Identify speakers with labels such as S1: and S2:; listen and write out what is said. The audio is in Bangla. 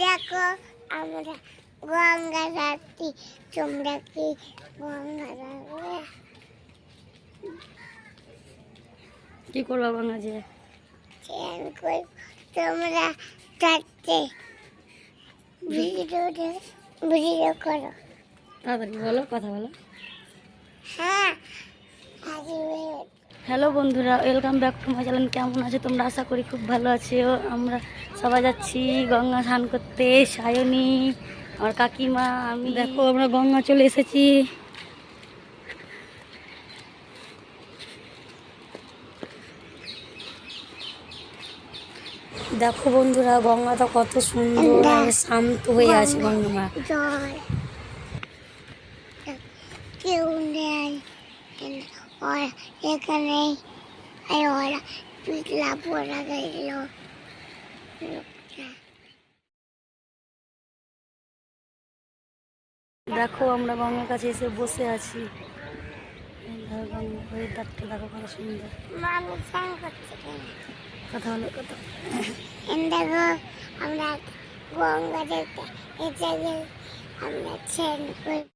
S1: দেখো আমরা গঙ্গা যাচ্ছি। তোমরা কি গঙ্গা যাবে?
S2: কি করব গঙ্গা যে?
S1: তোমরা যাচ্ছে ভিডিও ভিডিও করো।
S2: তাড়াতাড়ি বলো কথা বলো
S1: হ্যাঁ আসবে
S2: হ্যালো বন্ধুরা welcome back to my channel কেমন আছে তোমরা? আশা করি খুব ভালো আছো আমরা সবাই যাচ্ছি গঙ্গা স্নান করতে সায়নী আমার কাকিমা আমি। দেখো আমরা গঙ্গা চলে এসেছি। দেখো বন্ধুরা গঙ্গাটা কত সুন্দর শান্ত হয়ে আছে গঙ্গা।
S1: কেউ নেই। ওরা এখানে আর ওরা পিছলা পড়া গেল
S2: দেখো আমরা গঙ্গার কাছে এসে বসে আছি। দেখো কত সুন্দর কথা হলো কথা
S1: দেখো আমরা গঙ্গা দেখতে আমরা ছেন